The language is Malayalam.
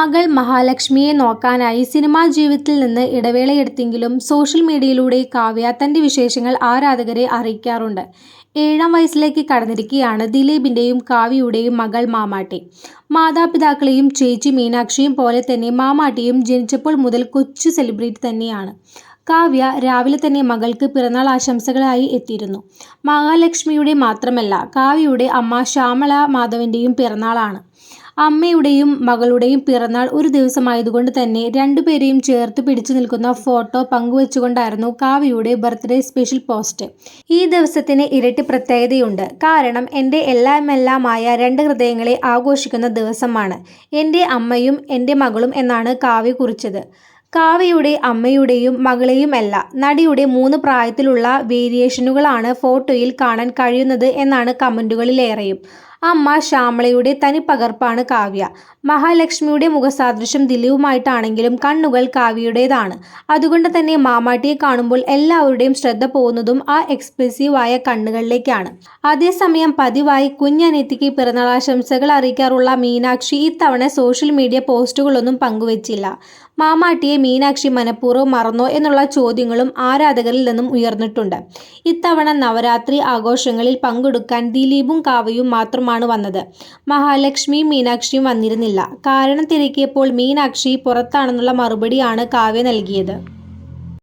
മകൾ മഹാലക്ഷ്മിയെ നോക്കാനായി സിനിമാ ജീവിതത്തിൽ നിന്ന് ഇടവേളയെടുത്തെങ്കിലും സോഷ്യൽ മീഡിയയിലൂടെ കാവ്യ തന്റെ വിശേഷങ്ങൾ ആരാധകരെ അറിയിക്കാറുണ്ട്. ഏഴാം വയസ്സിലേക്ക് കടന്നിരിക്കുകയാണ് ദിലീപിന്റെയും കാവ്യയുടെയും മകൾ മാമാട്ടി. മാതാപിതാക്കളെയും ചേച്ചി മീനാക്ഷിയും പോലെ തന്നെ മാമാട്ടിയും ജനിച്ചപ്പോൾ മുതൽ കൊച്ചു സെലിബ്രിറ്റി തന്നെയാണ്. കാവ്യ രാവിലെ തന്നെ മകൾക്ക് പിറന്നാൾ ആശംസകളായി എത്തിയിരുന്നു. മഹാലക്ഷ്മിയുടെ മാത്രമല്ല കാവ്യയുടെ അമ്മ ശ്യാമള മാധവന്റെയും പിറന്നാളാണ്. അമ്മയുടെയും മകളുടെയും പിറന്നാൾ ഒരു ദിവസമായതുകൊണ്ട് തന്നെ രണ്ടുപേരെയും ചേർത്ത് പിടിച്ചു നിൽക്കുന്ന ഫോട്ടോ പങ്കുവച്ചുകൊണ്ടായിരുന്നു കാവ്യയുടെ ബർത്ത്ഡേ സ്പെഷ്യൽ പോസ്റ്റ്. ഈ ദിവസത്തിന് ഇരട്ടി പ്രത്യേകതയുണ്ട്. കാരണം എന്റെ എല്ലാമെല്ലാമായ രണ്ട് ഹൃദയങ്ങളെ ആഘോഷിക്കുന്ന ദിവസമാണ്. എന്റെ അമ്മയും എന്റെ മകളും എന്നാണ് കാവ്യ കുറിച്ചത്. കാവ്യയുടെ അമ്മയുടെയും മകളെയും അല്ല, നടിയുടെ മൂന്ന് പ്രായത്തിലുള്ള വേരിയേഷനുകളാണ് ഫോട്ടോയിൽ കാണാൻ കഴിയുന്നത് എന്നാണ് കമന്റുകളിലേറെയും. അമ്മ ശ്യാമളയുടെ തനിപ്പകർപ്പാണ് കാവ്യ. മഹാലക്ഷ്മിയുടെ മുഖസാദൃശ്യം ദിലീപുമായിട്ടാണെങ്കിലും കണ്ണുകൾ കാവ്യയുടേതാണ്. അതുകൊണ്ട് തന്നെ മാമാട്ടിയെ കാണുമ്പോൾ എല്ലാവരുടെയും ശ്രദ്ധ പോകുന്നതും ആ എക്സ്പ്രസീവ് ആയ കണ്ണുകളിലേക്കാണ്. അതേസമയം പതിവായി കുഞ്ഞനിയത്തിക്ക് പിറന്നാളാശംസകൾ അറിയിക്കാറുള്ള മീനാക്ഷി ഇത്തവണ സോഷ്യൽ മീഡിയ പോസ്റ്റുകളൊന്നും പങ്കുവച്ചില്ല. മാമാട്ടിയെ മീനാക്ഷി മനഃപൂർവം മറന്നോ എന്നുള്ള ചോദ്യങ്ങളും ആരാധകരിൽ നിന്നും ഉയർന്നിട്ടുണ്ട്. ഇത്തവണ നവരാത്രി ആഘോഷങ്ങളിൽ പങ്കെടുക്കാൻ ദിലീപും കാവ്യയും മാത്രമാണ് വന്നത്. മഹാലക്ഷ്മിയും മീനാക്ഷിയും വന്നിരുന്നില്ല. കാരണം തിരക്കിയപ്പോൾ മീനാക്ഷി പുറത്താണെന്നുള്ള മറുപടിയാണ് കാവ്യ നൽകിയത്.